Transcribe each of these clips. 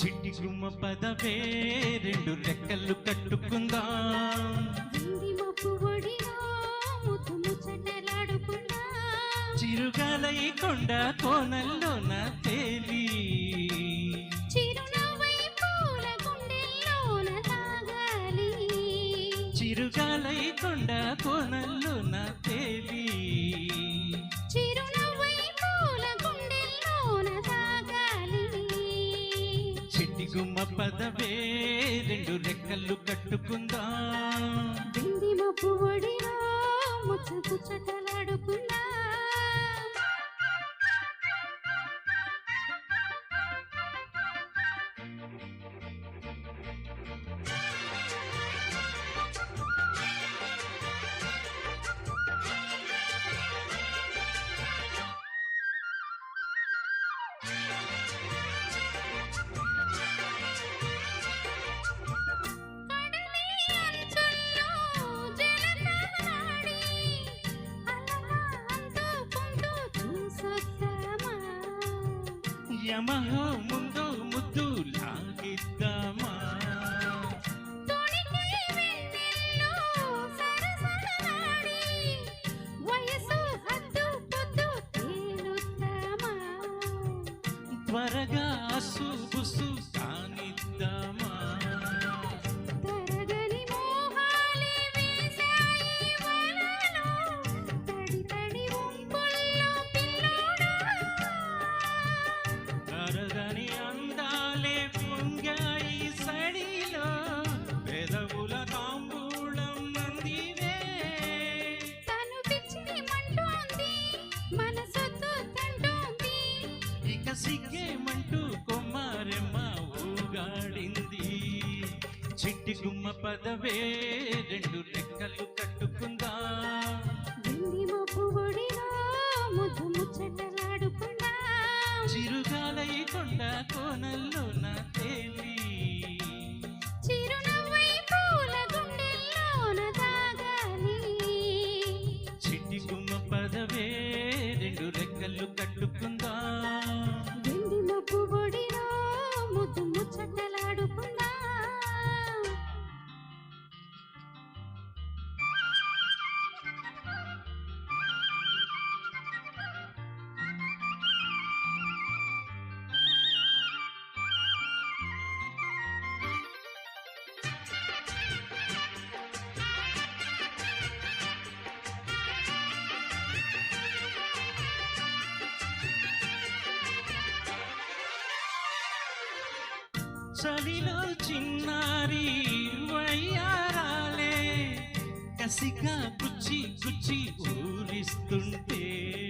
చిట్టి గుమ్మ పదవే రెండు రెక్కలు కట్టుకుందాం. చిరుగాలై కొండ తేలి. పూల గుండెల్లోన తాగాలి. చిరుగాలై కొండ కోనల్లోన తేలి చిట్టి పదవే రెండు రెక్కలు కట్టుకుందా? వింది మబ్బు ఒడిలో ముచ్చు ముచ్చటలాడుకున్నా యమహో ముందు ముద్దు లాగిద్దామా? త్వరగా అసుబుసు కానిద్దామా గుమ్మ పదవే చలిలో చిన్నారి వయ్యారాలే. కసిగా గుచ్చి గుచ్చి ఊరిస్తుంటే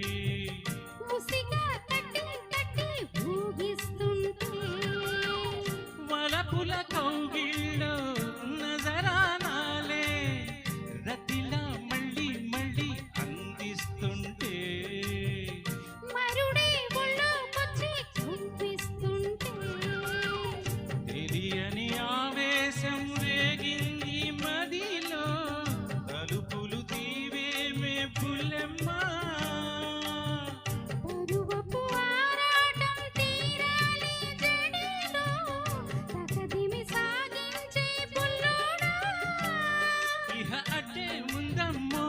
ఇహ అడ్డే ఉందమ్మో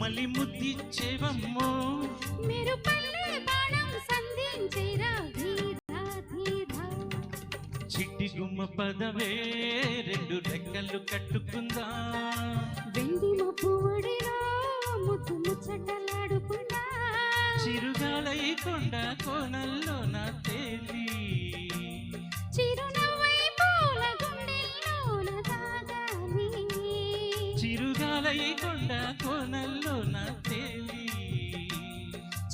మళ్ళీ ముద్దిచ్చేవమ్మో. మీరు పల్లె బాణం సంధించేరా చిట్టి గుమ్మ పదవే రెండు రెక్కలు కట్టుకుందా. కోనల్లో నా తేలి. చిరునవ్వై పూల గుండెల్లోన తాగాలి చిరుగాలై కొండ కోనల్లో నా తేలి.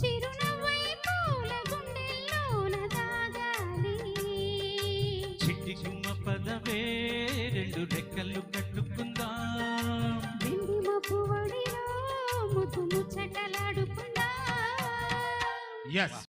చిరునవ్వై పూల గుండెల్లోన తాగాలి చిట్టి గుమ్మ పదవే రెండు రెక్కలు కట్టుకుందా. ఎస్